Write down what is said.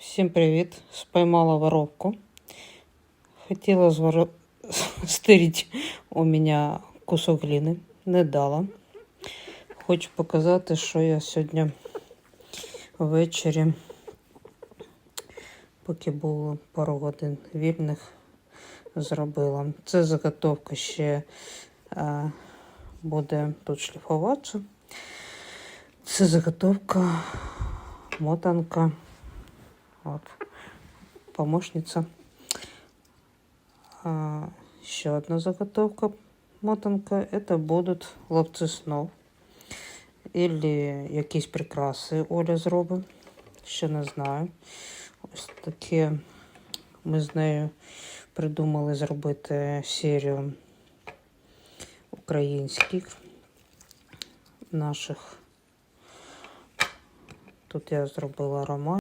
Всім привіт! Споймала воровку. Хотіла звор... стирити у мене кусок глини. Не дала. Хочу показати, що я сьогодні ввечері, поки було пару годин вільних, зробила. Це заготовка ще е, буде тут шліфуватися. Це заготовка, мотанка. Вот. Помощница. А, еще одна заготовка мотанка. Это будут ловці снов. Или якісь прикраси Оля зробить. Ще не знаю. Ось таке ми з нею придумали зробити серію українських наших. Тут я зробила роман.